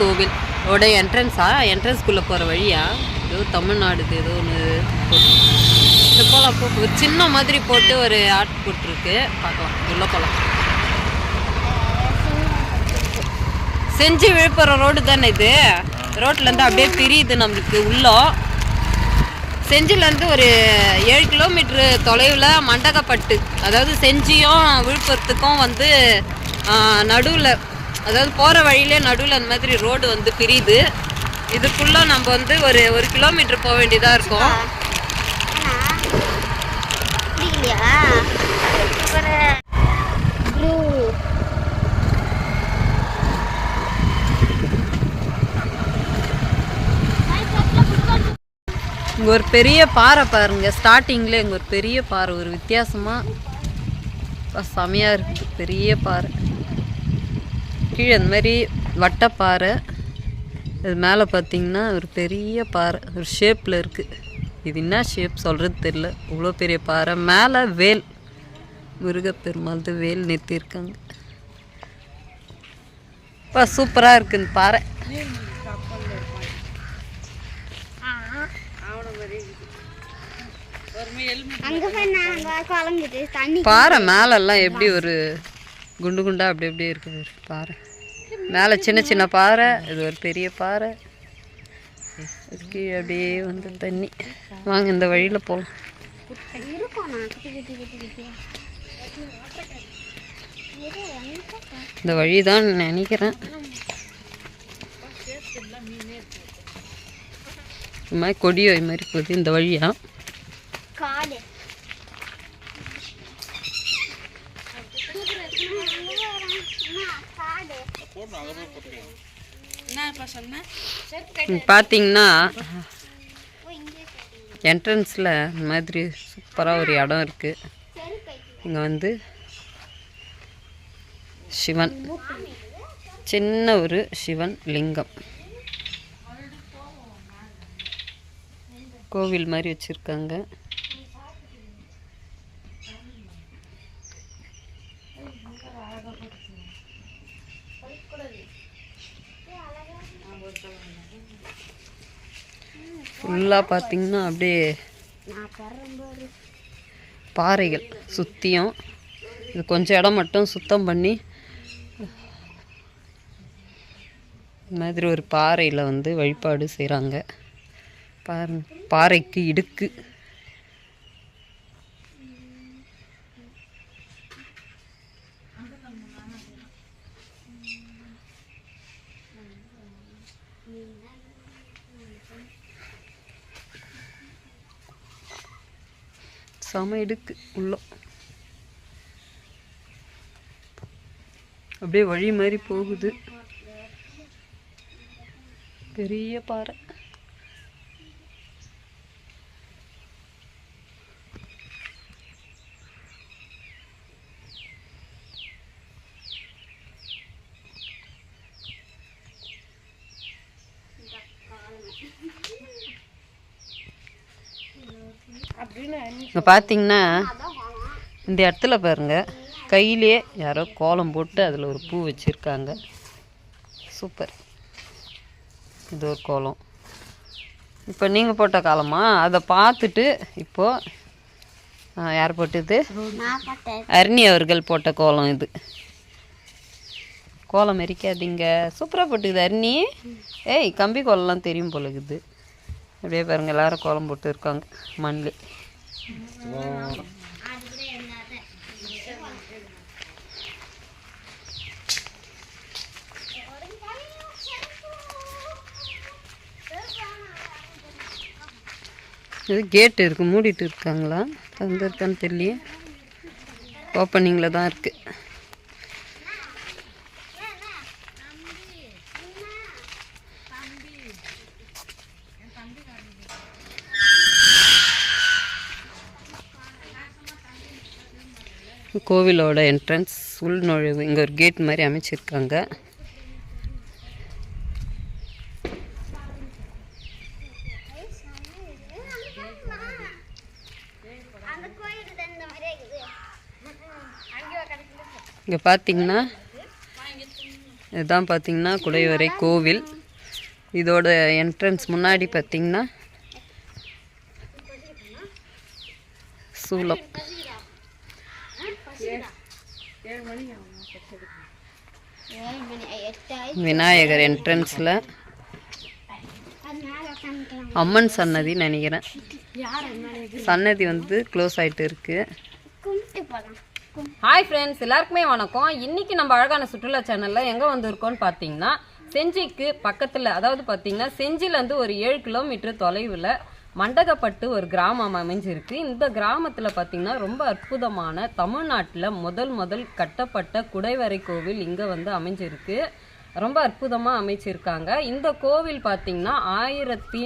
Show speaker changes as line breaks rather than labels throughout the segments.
கோவில் ஓட என்ட்ரன்ஸா என்ட்ரன்ஸ்குள்ளே போகிற வழியா? ஏதோ தமிழ்நாடு ஏதோ ஒன்று போகலாம் போ ஒரு சின்ன மாதிரி போட்டு ஒரு ஆர்ட் போட்டிருக்கு பார்க்கலாம். உள்ளே போகலாம் செஞ்சி விழுப்புரம் ரோடு தானே இது? ரோட்லேருந்து அப்படியே பிரியுது நம்மளுக்கு உள்ளோ. செஞ்சிலேருந்து ஒரு ஏழு கிலோமீட்ரு தொலைவில் மண்டகப்பட்டு அதாவது செஞ்சியும் விழுப்புரத்துக்கும் வந்து நடுவில் அதாவது போகிற வழியிலே நடுவில் அந்த மாதிரி ரோடு வந்து பிரியுது. இதுக்குள்ளே நம்ம வந்து ஒரு ஒரு கிலோமீட்டர் போக வேண்டியதாக இருக்கும். இங்கே ஒரு பெரிய பாறை பாருங்க. ஸ்டார்டிங்கில் இங்கே ஒரு பெரிய பாறை. ஒரு வித்தியாசமாக செமையாக இருக்குது. பெரிய பாறை. கீழே இந்த மாதிரி வட்டப்பாறை இது மேலே பார்த்தீங்கன்னா ஒரு பெரிய பாறை ஒரு ஷேப்பில் இருக்குது இது என்ன ஷேப் சொல்கிறது தெரில இவ்வளோ பெரிய பாறை. மேலே வேல். முருகப்பெருமாள்து வேல் நிறுத்தியிருக்காங்க. இப்போ சூப்பராக இருக்குது இந்த பாறை. பாறை மேலெல்லாம் எப்படி ஒரு குண்டு குண்டா அப்படி அப்படியே இருக்குது பாறை மேலே சின்ன சின்ன பாறை இது ஒரு பெரிய பாறை. கீழே அப்படியே வந்து தண்ணி. வாங்க இந்த வழியில் போகலாம் இந்த வழி தான் நினைக்கிறேன். இது மாதிரி கொடியோ இது மாதிரி போகுது இந்த வழியா
காடு காடு
இங்க பார்த்தீங்கன்னா என்ட்ரன்ஸில் இந்த மாதிரி சூப்பராக ஒரு இடம் இருக்குது இங்கே வந்து சிவன். சின்ன ஒரு சிவன் லிங்கம். கோவில் மாதிரி வச்சுருக்காங்க. ஃபுல்லாக பார்த்தீங்கன்னா அப்படியே பாறைகள் சுற்றியும் இது கொஞ்சம் இடம் மட்டும் சுத்தம் பண்ணி இந்த மாதிரி ஒரு பாறையில் வந்து வழிபாடு செய்கிறாங்க பாருங்க பாறைக்கு இடுக்கு. செம இடுக்கு உள்ள. அப்படியே வழி மாதிரி போகுது. பெரிய பாறை. இங்கே பார்த்தீங்கன்னா இந்த இடத்துல பாருங்க கையிலே யாரோ கோலம் போட்டு அதில் ஒரு பூ வச்சுருக்காங்க. சூப்பர். இது ஒரு கோலம். இப்போ நீங்கள் போட்ட காலமா? அதை பார்த்துட்டு இப்போது யார் போட்டது? அருணி அவர்கள் போட்ட கோலம் இது. கோலம் எரிக்காதீங்க. சூப்பராக போட்டுக்குது அருணி. ஏய் கம்பி கோலம்லாம் தெரியும் போல இருக்குது. அப்படியே பாருங்க எல்லாரும் கோலம் போட்டு இருக்காங்க மண்ணில் இது கேட் இருக்கு மூடிட்டு இருக்காங்களா? திறந்துருக்கான்னு தெரியல ஓப்பனிங்கில் தான் இருக்குது கோவிலோட என்ட்ரன்ஸ் உள் நுழைவு இங்கே ஒரு கேட் மாதிரி அமைச்சிருக்காங்க. இங்கே பார்த்தீங்கன்னா இதுதான் பார்த்தீங்கன்னா குடைவரை கோவில். இதோட என்ட்ரன்ஸ் முன்னாடி பார்த்தீங்கன்னா சூலம். விநாயகர் என்ட்ரன்ஸில் அம்மன் சன்னதி நினைக்கிறேன்.
யார்
சன்னதி வந்து க்ளோஸ் ஆகிட்டு இருக்கு. ஹாய் ஃப்ரெண்ட்ஸ் எல்லாருக்குமே வணக்கம். இன்னைக்கு நம்ம அழகான சுற்றுலா சேனலில் எங்கே வந்திருக்கோம்னு பார்த்தீங்கன்னா செஞ்சிக்கு பக்கத்தில் அதாவது பார்த்தீங்கன்னா செஞ்சிலேருந்து ஒரு ஏழு கிலோமீட்டர் தொலைவில் மண்டகப்பட்டு ஒரு கிராமம் அமைஞ்சிருக்கு. இந்த கிராமத்தில் பார்த்தீங்கன்னா ரொம்ப அற்புதமான தமிழ்நாட்டில் முதல் முதல் கட்டப்பட்ட குடைவரை கோவில் இங்கே வந்து அமைஞ்சிருக்கு. ரொம்ப அற்புதமாக அமைச்சிருக்காங்க. இந்த கோவில் பார்த்தீங்கன்னா ஆயிரத்தி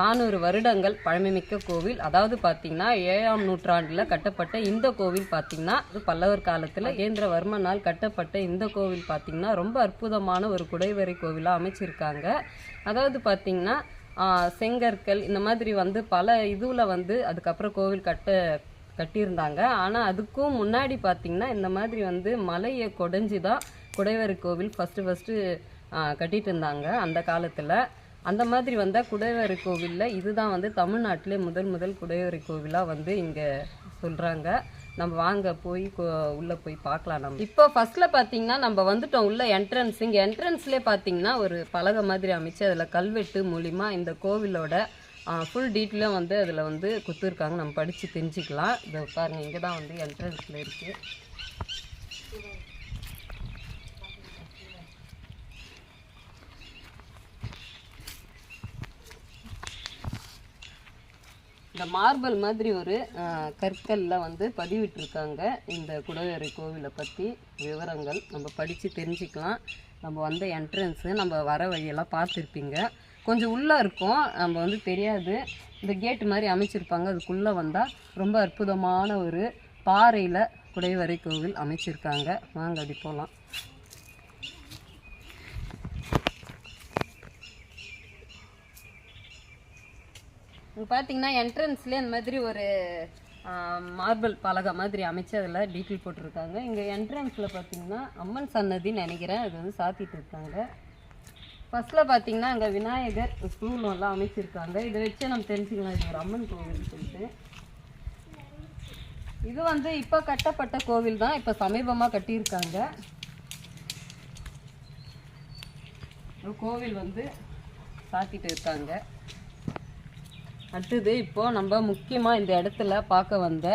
நானூறு வருடங்கள் பழமைமிக்க கோவில். அதாவது பார்த்தீங்கன்னா ஏழாம் நூற்றாண்டில் கட்டப்பட்ட இந்த கோவில் பார்த்தீங்கன்னா இது பல்லவர் காலத்தில் ஏந்திரவர்மனால் கட்டப்பட்ட இந்த கோவில் பார்த்தீங்கன்னா ரொம்ப அற்புதமான ஒரு குடைவரை கோவிலாக அமைச்சிருக்காங்க. அதாவது பார்த்தீங்கன்னா செங்கற்கள் இந்த மாதிரி வந்து பல இதுவில் வந்து அதுக்கப்புறம் கோவில் கட்ட கட்டியிருந்தாங்க. ஆனால் அதுக்கும் முன்னாடி பார்த்தீங்கன்னா இந்த மாதிரி வந்து மலையை கொடைஞ்சி தான் குடைவரை கோவில் ஃபஸ்ட்டு ஃபஸ்ட்டு கட்டிட்டு இருந்தாங்க அந்த காலத்தில். அந்த மாதிரி வந்தால் குடைவரை கோவிலில் இதுதான் வந்து தமிழ்நாட்டிலே முதல் முதல் குடைவரை கோவிலாக வந்து இங்கே சொல்கிறாங்க நம்ம வாங்க போய் உள்ளே போய் பார்க்கலாம் நம்ம. இப்போ ஃபர்ஸ்ட்டில் பார்த்தீங்கன்னா நம்ம வந்துட்டோம் உள்ள என்ட்ரன்ஸ் இங்கே என்ட்ரன்ஸ்லேயே பார்த்தீங்கன்னா ஒரு பலகை மாதிரி அமைச்சு அதில் கல்வெட்டு மூலிமா இந்த கோவிலோட ஃபுல் டீட்டெயிலும் வந்து அதில் வந்து குத்துருக்காங்க நம்ம படித்து தெரிஞ்சுக்கலாம். இதை பாருங்கள் இங்கே தான் வந்து என்ட்ரன்ஸில் இருக்குது இந்த மார்பல் மாதிரி ஒரு கற்களில் வந்து பதிவிட்டிருக்காங்க. இந்த குடவேறு கோவிலை பற்றி விவரங்கள் நம்ம படித்து தெரிஞ்சுக்கலாம். நம்ம வந்த என்ட்ரன்ஸு நம்ம வர வழியெல்லாம் பார்த்துருப்பீங்க. கொஞ்சம் உள்ளே இருக்கும். நம்ம வந்து தெரியாது. இந்த கேட் மாதிரி அமைச்சிருப்பாங்க. அதுக்குள்ளே வந்தால் ரொம்ப அற்புதமான ஒரு பாறையில் குடைவரை கோவில் அமைச்சிருக்காங்க. வாங்க அப்படி போகலாம் இங்கே பார்த்தீங்கன்னா என்ட்ரன்ஸ்லேயே இந்த மாதிரி ஒரு மார்பிள் பலகை மாதிரி அமைச்சு அதில் டீட்டெயில் போட்டிருக்காங்க. இங்கே என்ட்ரன்ஸில் பார்த்தீங்கன்னா அம்மன் சன்னதின்னு நினைக்கிறேன். அது வந்து சாத்திட்டு இருக்காங்க. ஃபர்ஸ்ட்டில் பார்த்தீங்கன்னா அங்கே விநாயகர் ஸ்தூலம்லாம் அமைச்சிருக்காங்க. இதை வச்சு நம்ம தெரிஞ்சுக்கலாம். இது ஒரு அம்மன் கோவில்னு சொல்லிட்டு. இது வந்து இப்போ கட்டப்பட்ட கோவில் தான். இப்போ சமீபமாக கட்டியிருக்காங்க. ஒரு கோவில் வந்து சாத்திட்டு இருக்காங்க. அடுத்தது இப்போ நம்ம முக்கியமா இந்த இடத்துல பார்க்க வந்த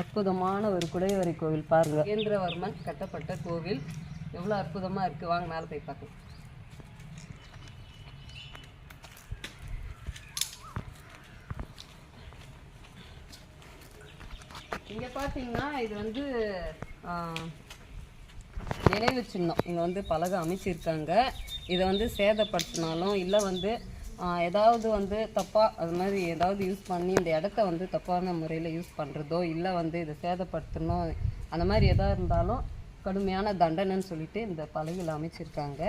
அற்புதமான ஒரு குடைவரை கோவில் பாருங்க. கேந்திரவர்மன் கட்டப்பட்ட கோவில். எவ்வளோ அற்புதமா இருக்கு. வாங்க மேலே போய் பார்க்கலாம். இங்க பார்த்தீங்கன்னா இது வந்து நினைவு சின்னம். இங்கே வந்து பலகை அமைச்சிருக்காங்க. இதை வந்து சேதப்படுத்தினாலும் இல்லை வந்து ஏதாவது வந்து தப்பாக அது மாதிரி ஏதாவது யூஸ் பண்ணி இந்த இடத்த வந்து தப்பான முறையில் யூஸ் பண்ணுறதோ இல்லை வந்து இதை சேதப்படுத்தணும் அந்த மாதிரி எதாக இருந்தாலும் கடுமையான தண்டனைன்னு சொல்லிட்டு இந்த பலகையில் அமைச்சிருக்காங்க.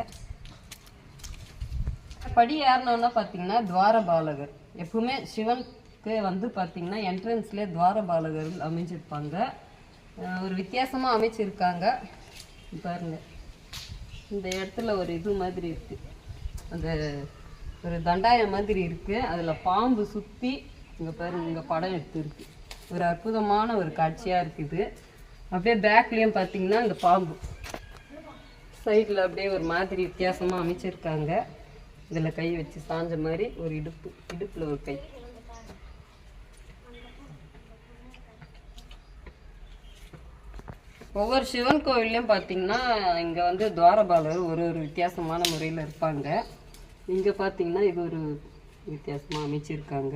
படி ஏறினோன்னா பார்த்தீங்கன்னா துவாரபாலகர். எப்பவுமே சிவனுக்கு வந்து பார்த்தீங்கன்னா என்ட்ரன்ஸ்லேயே துவாரபாலகர் அமைஞ்சிருப்பாங்க. ஒரு வித்தியாசமாக அமைச்சிருக்காங்க. பாருங்க. இந்த இடத்துல ஒரு இது மாதிரி இருக்குது அந்த ஒரு தண்டாயம் மாதிரி இருக்கு. அதில் பாம்பு சுற்றி இங்கே பாருங்க இங்கே படம் எடுத்துருக்கு. ஒரு அற்புதமான ஒரு காட்சியாக இருக்குது. அப்படியே பேக்லேயும் பார்த்தீங்கன்னா இந்த பாம்பு. சைடில் அப்படியே ஒரு மாதிரி வித்தியாசமாக அமைச்சிருக்காங்க. இதில் கை வச்சு சாஞ்ச மாதிரி ஒரு இடுப்பு இடுப்பில் ஒரு கை. ஒவ்வொரு சிவன் கோவில்லையும் பார்த்தீங்கன்னா இங்கே வந்து துவாரபாலர் ஒரு ஒரு வித்தியாசமான முறையில் இருப்பாங்க. இங்கே பார்த்தீங்கன்னா இது ஒரு வித்தியாசமாக அமைச்சிருக்காங்க.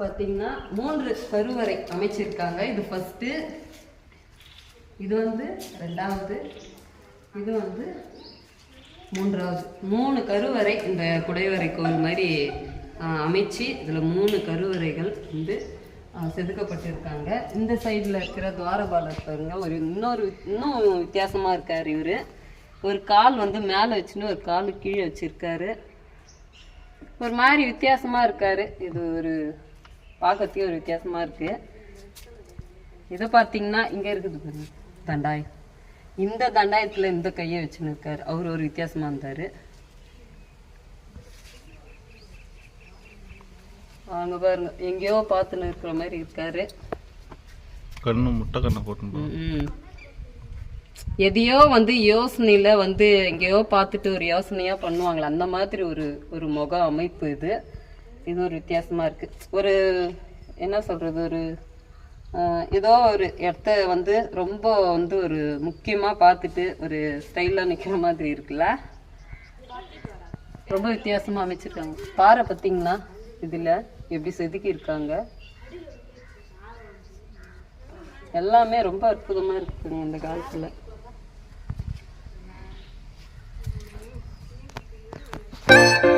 பார்த்தீங்கன்னா மூன்று கருவறை அமைச்சிருக்காங்க. இது ஃபஸ்ட்டு இது வந்து ரெண்டாவது இது வந்து மூன்றாவது. மூணு கருவறை இந்த குடைவரை கோவில் மாதிரி அமைச்சு இதில் மூணு கருவறைகள் வந்து செதுக்கப்பட்டிருக்காங்க. இந்த சைடில் இருக்கிற துவாரபாலர் பாருங்க ஒரு இன்னொரு இன்னும் வித்தியாசமாக இருக்கார் இவர். ஒரு கால் வந்து மேலே வச்சுன்னு ஒரு கால் கீழே வச்சிருக்காரு. ஒரு மாதிரி வித்தியாசமாக இருக்கார். இது ஒரு பார்க்கறதுக்கே ஒரு வித்தியாசமாக இருக்குது இதை பார்த்தீங்கன்னா இங்கே இருக்குது பாருங்க. தண்டாயம் இந்த தண்டாயத்தில் இந்த கையை வச்சுன்னு இருக்காரு அவர் ஒரு வித்தியாசமாக இருந்தார். அங்கே பாருங்க. எங்கேயோ பார்த்துன்னு இருக்கிற மாதிரி இருக்காரு.
கண்ணு முட்டை கண்ணை போட்டு.
எதையோ வந்து யோசனையில வந்து எங்கேயோ பார்த்துட்டு ஒரு யோசனையா பண்ணுவாங்களே. அந்த மாதிரி ஒரு ஒரு முக அமைப்பு இது. இது ஒரு வித்தியாசமா இருக்கு. ஒரு என்ன சொல்றது? ஒரு ஏதோ ஒரு இடத்த வந்து ரொம்ப வந்து ஒரு முக்கியமாக பார்த்துட்டு ஒரு ஸ்டைலாக நிற்கிற மாதிரி இருக்குல்ல? ரொம்ப வித்தியாசமாக அமைச்சிருக்காங்க. பாறை பார்த்தீங்களா? இதில் எப்படி செதுக்கி இருக்காங்க எல்லாமே ரொம்ப அற்புதமாக இருக்குங்க இந்த காலத்தில். Thank you.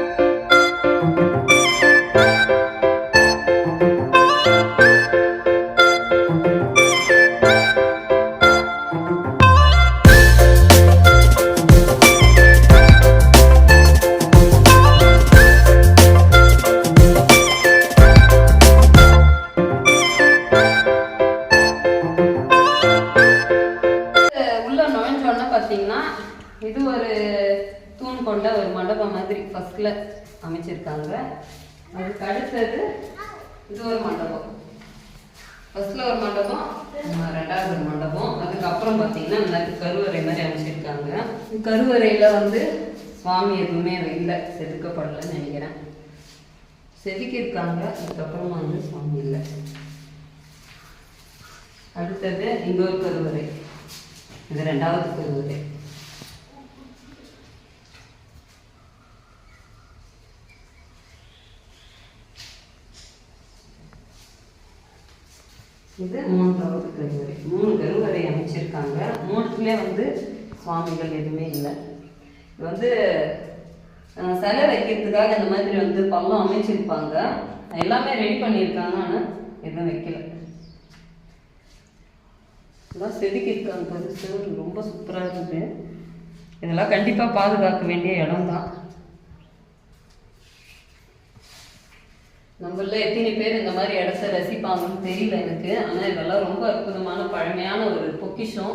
ஒரு மண்டபம். அதுக்கப்புறம் பார்த்தீங்கன்னா மாதிரி கருவறை மாதிரி அமைச்சிருக்காங்க. கருவறையில வந்து சுவாமி எதுவுமே இல்லை. செதுக்கப்படலைன்னு நினைக்கிறேன். செதுக்கியிருக்காங்க. அதுக்கப்புறமா வந்து சுவாமி இல்லை. அடுத்தது ஒரு கருவறை. இது ரெண்டாவது கருவறை. இது மூன்றாவது கருவறை மூணு கருவறை அமைச்சிருக்காங்க. மூணுத்துலேயே வந்து சுவாமிகள் எதுவுமே இல்லை. இது வந்து சிலை வைக்கிறதுக்காக இந்த மாதிரி வந்து பள்ளம் அமைச்சிருப்பாங்க. எல்லாமே ரெடி பண்ணியிருக்காங்க ஆனால் எதுவும் வைக்கல. இதெல்லாம் செதுக்கியிருக்காங்க பாரு சிவன் ரொம்ப சூப்பராக இருக்குது. இதெல்லாம் கண்டிப்பாக பாதுகாக்க வேண்டிய இடம் தான் நம்மள எத்தனை பேர் இந்த மாதிரி இடத்த ரசிப்பாங்கன்னு தெரியல எனக்கு. ஆனால் இதெல்லாம் ரொம்ப அற்புதமான பழமையான ஒரு பொக்கிஷம்.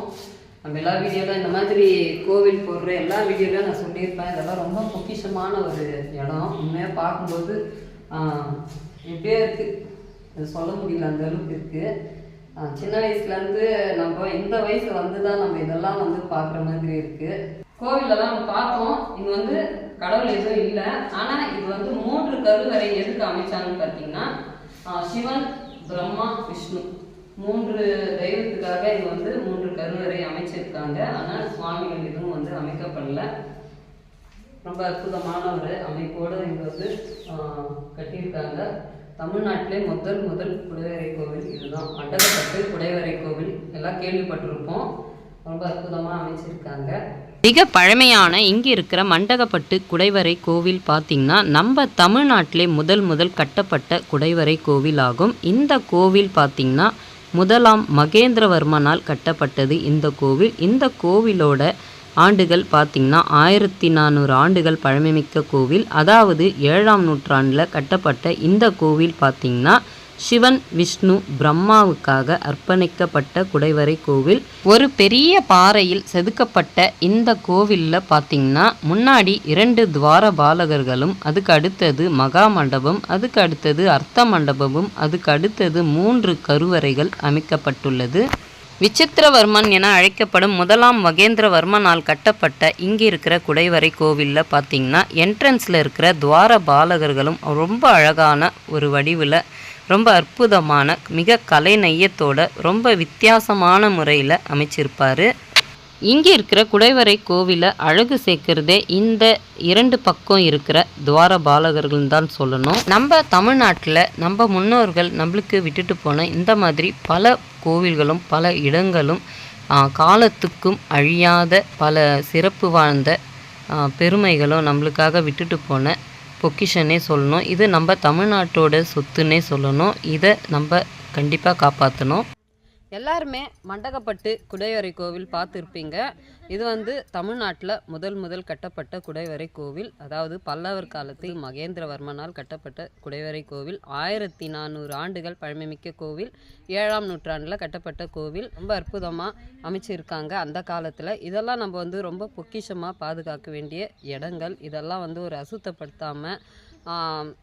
நம்ம எல்லா வீடியோவில் இந்த மாதிரி கோவில் போடுற எல்லா வீடியோலையும் நான் சொல்லியிருப்பேன். இதெல்லாம் ரொம்ப பொக்கிஷமான ஒரு இடம். உண்மையாக பார்க்கும்போது ஆஹ், எப்படியோ இருக்குது சொல்ல முடியல அந்த அளவுக்கு இருக்குது சின்ன வயசுலேருந்து நம்ம இந்த வயசு வந்து தான் நம்ம இதெல்லாம் வந்து பார்க்குற மாதிரி கோவில்ல தான் நம்ம பார்த்தோம். இது வந்து கடவுள் எதுவும் இல்லை. ஆனால் இது வந்து மூன்று கருவறை எதுக்கு அமைச்சாங்கன்னு பார்த்தீங்கன்னா சிவன் பிரம்மா விஷ்ணு. மூன்று தெய்வத்துக்காக இது வந்து மூன்று கருவறை அமைச்சிருக்காங்க. ஆனால் சுவாமிகள் எதுவும் வந்து அமைக்கப்படல. ரொம்ப அற்புதமான ஒரு அமைப்போடு இங்க வந்து கட்டியிருக்காங்க. தமிழ்நாட்டிலே முதல் முதல் குடைவரை கோவில் இதுதான். மண்டலப்பட்டு குடைவரை கோவில். எல்லாம் கேள்விப்பட்டிருப்போம். ரொம்ப அற்புதமாக அமைச்சிருக்காங்க.
மிக பழமையான இங்கே இருக்கிற மண்டகப்பட்டு குடைவரை கோவில் பார்த்திங்கன்னா நம்ம தமிழ்நாட்டிலே முதல் முதல் கட்டப்பட்ட குடைவரை கோவில் ஆகும் இந்த கோவில் பார்த்திங்கன்னா முதலாம் மகேந்திரவர்மனால் கட்டப்பட்டது இந்த கோவில். இந்த கோவிலோட ஆண்டுகள் பார்த்திங்கன்னா ஆயிரத்தி நானூறு ஆண்டுகள் பழமைமிக்க கோவில். அதாவது ஏழாம் நூற்றாண்டில் கட்டப்பட்ட இந்த கோவில் பார்த்திங்கன்னா சிவன் விஷ்ணு பிரம்மாவுக்காக அர்ப்பணிக்கப்பட்ட குடைவரை கோவில். ஒரு பெரிய பாறையில் செதுக்கப்பட்ட இந்த கோவிலில் பார்த்தீங்கன்னா முன்னாடி இரண்டு துவார பாலகர்களும் அதுக்கு அடுத்தது மகா மண்டபம் அதுக்கு அடுத்தது அர்த்த மண்டபமும் அதுக்கு அடுத்தது மூன்று கருவறைகள் அமைக்கப்பட்டுள்ளது. விசித்திரவர்மன் என அழைக்கப்படும் முதலாம் மகேந்திரவர்மனால் கட்டப்பட்ட இங்கே இருக்கிற குடைவரை கோவிலில் பார்த்தீங்கன்னா என்ட்ரன்ஸில் இருக்கிற துவார பாலகர்களும் ரொம்ப அழகான ஒரு வடிவில் ரொம்ப அற்புதமான மிக கலை நையத்தோட ரொம்ப வித்தியாசமான முறையில் அமைச்சிருப்பார். இங்கே இருக்கிற குடைவரை கோவிலை அழகு சேர்க்கறதே இந்த இரண்டு பக்கம் இருக்கிற துவார பாலகர்கள் தான் சொல்லணும். நம்ம தமிழ்நாட்டில் நம்ம முன்னோர்கள் நம்மளுக்கு விட்டுட்டு போன இந்த மாதிரி பல கோவில்களும் பல இடங்களும் காலத்துக்கும் அழியாத பல சிறப்பு வாழ்ந்த பெருமைகளும் நம்மளுக்காக விட்டுட்டு போன பொக்கிஷனே சொல்லணும். இது நம்ம தமிழ்நாட்டோட சொத்துன்னே சொல்லணும். இதை நம்ம கண்டிப்பாக காப்பாற்றணும்
எல்லாருமே மண்டகப்பட்டு குடைவரை கோவில் பார்த்துருப்பீங்க. இது வந்து தமிழ்நாட்டில் முதல் முதல் கட்டப்பட்ட குடைவரை கோவில். அதாவது பல்லவர் காலத்தில் மகேந்திரவர்மனால் கட்டப்பட்ட குடைவரை கோவில். ஆயிரத்தி நானூறு ஆண்டுகள் பழமைமிக்க கோவில். ஏழாம் நூற்றாண்டில் கட்டப்பட்ட கோவில். ரொம்ப அற்புதமாக அமைச்சிருக்காங்க அந்த காலத்தில். இதெல்லாம் நம்ம வந்து ரொம்ப பொக்கிஷமாக பாதுகாக்க வேண்டிய இடங்கள். இதெல்லாம் வந்து ஒரு அசுத்தப்படுத்தாமல்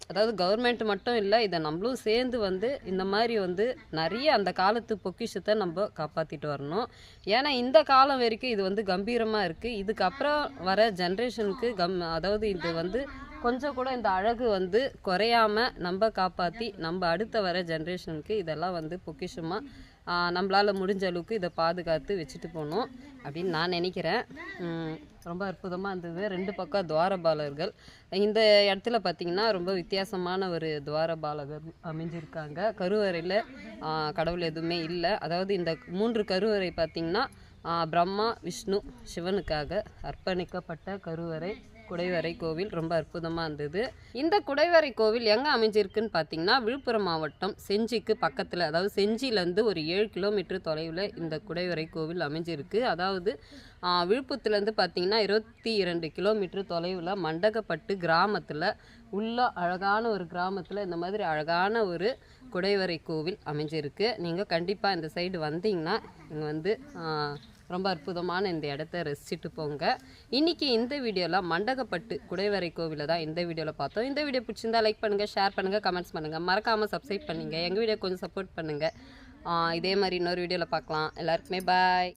அதாவது கவர்மெண்ட் மட்டும் இல்லை இதை நம்மளும் சேர்ந்து வந்து இந்த மாதிரி வந்து நிறைய அந்த காலத்து பொக்கிஷத்தை நம்ம காப்பாற்றிட்டு வரணும். ஏன்னா இந்த காலம் வரைக்கும் இது வந்து கம்பீரமாக இருக்குது இதுக்கப்புறம் வர ஜென்ரேஷனுக்கு கம் அதாவது இது வந்து கொஞ்சம் கூட இந்த அழகு வந்து குறையாம நம்ம காப்பாற்றி நம்ம அடுத்த வர ஜென்ரேஷனுக்கு இதெல்லாம் வந்து பொக்கிஷமாக நம்மளால் முடிஞ்ச அளவுக்கு இதை பாதுகாத்து வச்சுட்டு போகணும் அப்படின்னு நான் நினைக்கிறேன். ரொம்ப அற்புதமாக இருந்தது. ரெண்டு பக்கம் துவாரபாலர்கள். இந்த இடத்துல பார்த்தீங்கன்னா ரொம்ப வித்தியாசமான ஒரு துவாரபாலகர் அமைஞ்சிருக்காங்க. கருவறையில் கடவுள் எதுவுமே இல்லை. அதாவது இந்த மூன்று கருவறை பார்த்திங்கன்னா பிரம்மா விஷ்ணு சிவனுக்காக அர்ப்பணிக்கப்பட்ட கருவறை. குடைவரை கோவில் ரொம்ப அற்புதமாக இருந்தது. இந்த குடைவரை கோவில் எங்கே அமைஞ்சிருக்குன்னு பார்த்தீங்கன்னா விழுப்புரம் மாவட்டம் செஞ்சிக்கு பக்கத்தில் அதாவது செஞ்சியிலேருந்து ஒரு ஏழு கிலோமீட்டர் தொலைவில் இந்த குடைவரை கோவில் அமைஞ்சிருக்கு. அதாவது விழுப்புரத்துலேருந்து பார்த்தீங்கன்னா இருபத்தி இரண்டு கிலோமீட்டர் தொலைவில் மண்டகப்பட்டு கிராமத்தில் உள்ள அழகான ஒரு கிராமத்தில் இந்த மாதிரி அழகான ஒரு குடைவரை கோவில் அமைஞ்சிருக்கு. நீங்கள் கண்டிப்பாக இந்த சைடு வந்தீங்கன்னா இங்கே வந்து ரொம்ப அற்புதமான இந்த இடத்த ரசிச்சுட்டு போங்க. இன்னைக்கு இந்த வீடியோவில் மண்டகப்பட்டு குடைவரை கோவிலில் தான் இந்த வீடியோவில் பார்த்தோம். இந்த வீடியோ பிடிச்சிருந்தா லைக் பண்ணுங்கள் ஷேர் பண்ணுங்கள் கமெண்ட்ஸ் பண்ணுங்கள் மறக்காமல் சப்ஸ்கிரைப் பண்ணுங்கள் எங்கள் வீடியோ கொஞ்சம் சப்போர்ட் பண்ணுங்கள் இதே மாதிரி இன்னொரு வீடியோவில் பார்க்கலாம். எல்லாருக்குமே பாய்